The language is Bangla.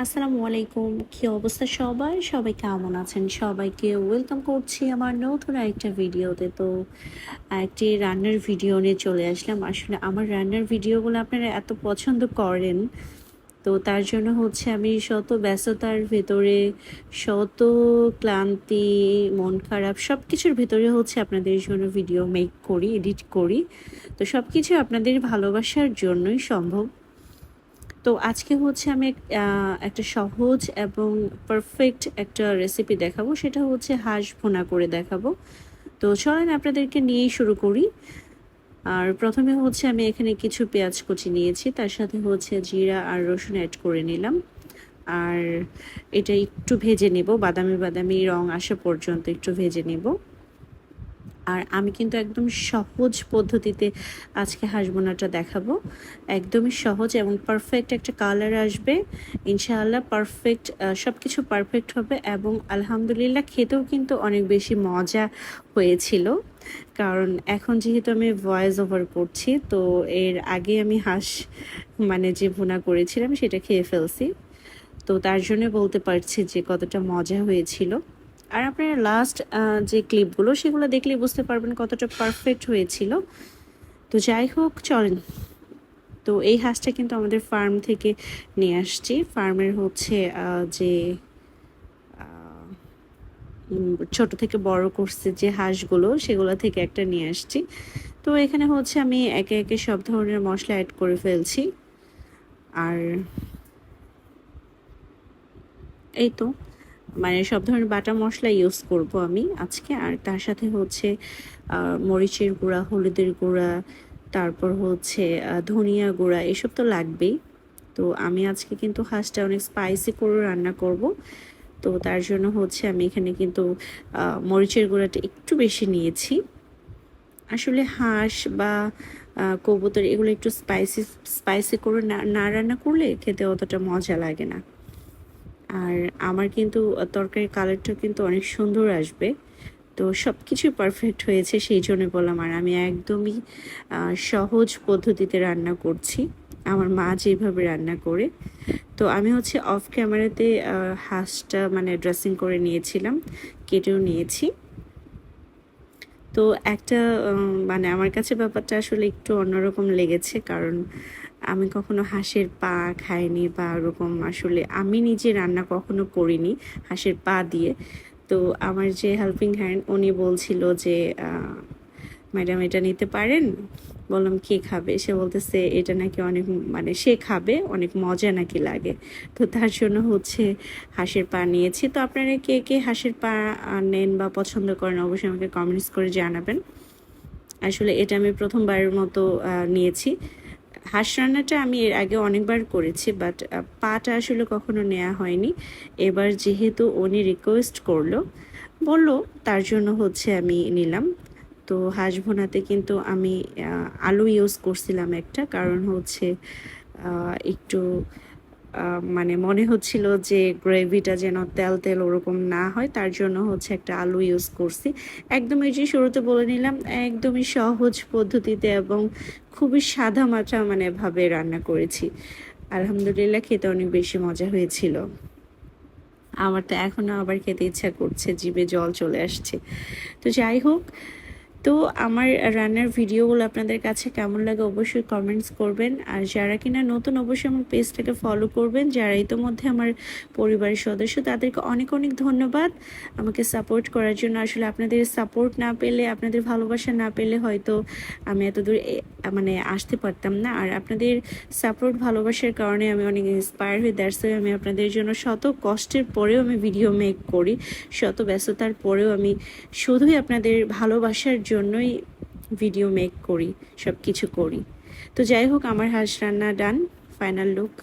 আসসালামু আলাইকুম। কি অবস্থা সবাই? সবাই কেমন আছেন? সবাইকে ওয়েলকাম করছি আমার নতুন একটা ভিডিওতে তো একটি রান্নার ভিডিও নিয়ে চলে আসলাম। আসলে আমার রান্নার ভিডিওগুলো আপনারা এত পছন্দ করেন, তো তার জন্য হচ্ছে আমি শত ব্যস্ততার ভেতরে, শত ক্লান্তি, মন খারাপ সব কিছুর ভেতরে হচ্ছে আপনাদের জন্য ভিডিও মেক করি এডিট করি। তো সব কিছু আপনাদের ভালোবাসার জন্যই সম্ভব। তো আজকে হচ্ছে আমি একটা সহজ এবং পারফেক্ট একটা রেসিপি দেখাবো। সেটা হচ্ছে হাঁস ভুনা করে দেখাবো। তো চলেন আপনাদেরকে নিয়েই শুরু করি। আর প্রথমে হচ্ছে আমি এখানে কিছু পেঁয়াজ কুচি নিয়েছি, তার সাথে হচ্ছে জিরা আর রসুন অ্যাড করে নিলাম। আর এটা একটু ভেজে নেব বাদামি বাদামি রং আসা পর্যন্ত একটু ভেজে নেব। আর আমি কিন্তু একদম সহজ পদ্ধতিতে আজকে হাঁস বোনাটা দেখাবো। একদমই সহজ এবং পারফেক্ট একটা কালার আসবে। ইনশাআল্লাহ পারফেক্ট সব কিছু পারফেক্ট হবে এবং আলহামদুলিল্লাহ খেতেও কিন্তু অনেক বেশি মজা হয়েছিল। কারণ এখন যেহেতু আমি ভয়েস ওভার করছি, তো এর আগে আমি হাঁস মানে যে ভুনা করেছিলাম সেটা খেয়ে ফেলছি। তো তার জন্য বলতে পারছি যে কতটা মজা হয়েছিল। আর আপনারা লাস্ট যে ক্লিপগুলো সেগুলো দেখলে বুঝতে পারবেন কতটা পারফেক্ট হয়েছিল। তো যাই হোক, চলেন। তো এই হাঁসটা কিন্তু আমাদের ফার্ম থেকে নিয়ে আসছি। ফার্মের হচ্ছে যে ছোট থেকে বড় করছে যে হাঁসগুলো, সেগুলো থেকে একটা নিয়ে আসছি। তো এখানে হচ্ছে আমি একে একে সব ধরনের মশলা অ্যাড করে ফেলছি। আর এই তো। মানে সব ধরনের বাটা মশলা ইউজ করব আমি আজকে। আর তার সাথে হচ্ছে মরিচের গুঁড়া, হলুদের গুঁড়া, তারপর হচ্ছে ধনিয়া গুঁড়া, এসব তো লাগবেই। তো আমি আজকে কিন্তু হাঁসটা অনেক স্পাইসি করে রান্না করব। তো তার জন্য হচ্ছে আমি এখানে কিন্তু মরিচের গুঁড়াটা একটু বেশি নিয়েছি। আসলে হাঁস বা কবুতর এগুলো একটু স্পাইসি স্পাইসি করে না রান্না করলে খেতে অতটা মজা লাগে না। আর আমার কিন্তু তরকারির কালারটা কিন্তু অনেক সুন্দর আসবে। তো সব কিছুই পারফেক্ট হয়েছে, সেই জন্য বললাম, আর আমি একদমই সহজ পদ্ধতিতে রান্না করছি। আমার মা যেভাবে রান্না করে। তো আমি হচ্ছে অফ ক্যামেরাতে হাঁসটা মানে ড্রেসিং করে নিয়েছিলাম, কেটেও নিয়েছি। তো একটা মানে আমার কাছে ব্যাপারটা আসলে একটু অন্যরকম লেগেছে, কারণ আমি কখনো হাঁসের পা খাইনি বা ওরকম আসলে আমি নিজে রান্না কখনো করিনি হাঁসের পা দিয়ে। তো আমার যে হেল্পিং হ্যান্ড উনি বলছিল যে ম্যাডাম এটা নিতে পারেন? বললাম, কে খাবে? সে বলতেছে, এটা নাকি অনেক মানে সে খাবে, অনেক মজা নাকি লাগে। তো তার জন্য হচ্ছে হাঁসের পা নিয়েছি। তো আপনারা কে কে হাঁসের পা নেন বা পছন্দ করেন অবশ্যই আমাকে কমেন্টস করে জানাবেন। আসলে এটা আমি প্রথমবারের মতো নিয়েছি। হাঁস রান্নাটা আমি এর আগে অনেকবার করেছি বাট পাটা আসলে কখনো নেওয়া হয়নি। এবার যেহেতু উনি রিকোয়েস্ট করল, বলল তার জন্য হচ্ছে আমি নিলাম। তো হাঁস ভোনাতে কিন্তু আমি আলু ইউজ করছিলাম একটা, কারণ হচ্ছে একটু মানে মনে হচ্ছিল যে গ্রেভিটা যেন তেল তেল ওরকম না হয়, তার জন্য হচ্ছে একটা আলু ইউজ করছি। একদম এই যে শুরুতে বলে নিলাম, একদমই সহজ পদ্ধতিতে এবং খুবই সাদা মাত্রা মানে ভাবে রান্না করেছি। আলহামদুলিল্লাহ খেতে অনেক বেশি মজা হয়েছিল। আমার তো এখনও আবার খেতে ইচ্ছা করছে, জিভে জল চলে আসছে। তো যাই হোক তো আমার রান্নার ভিডিওগুলো আপনাদের কাছে কেমন লাগে অবশ্যই কমেন্টস করবেন। আর যারা কিনা নতুন, অবশ্যই আমার পেজটাকে ফলো করবেন। যারা ইতোমধ্যে আমার পরিবারের সদস্য, তাদেরকে অনেক অনেক ধন্যবাদ। আমাকে সাপোর্ট করার জন্য। আসলে আপনাদের সাপোর্ট না পেলে, আপনাদের ভালোবাসা না পেলে হয়তো আমি এত দূর মানে আসতে পারতাম না। আর আপনাদের সাপোর্ট ভালোবাসার কারণে আমি অনেক ইন্সপায়ার হই। দ্যাটস আমি আপনাদের জন্য শত কষ্টের পরেও আমি ভিডিও মেক করি। শত ব্যস্ততার পরেও আমি শুধুই আপনাদের ভালোবাসার জন্যই ভিডিও মেক করি সব কিছু করি। তো যাই হোক, আমার হাঁস রান্না ডান ফাইনাল লুক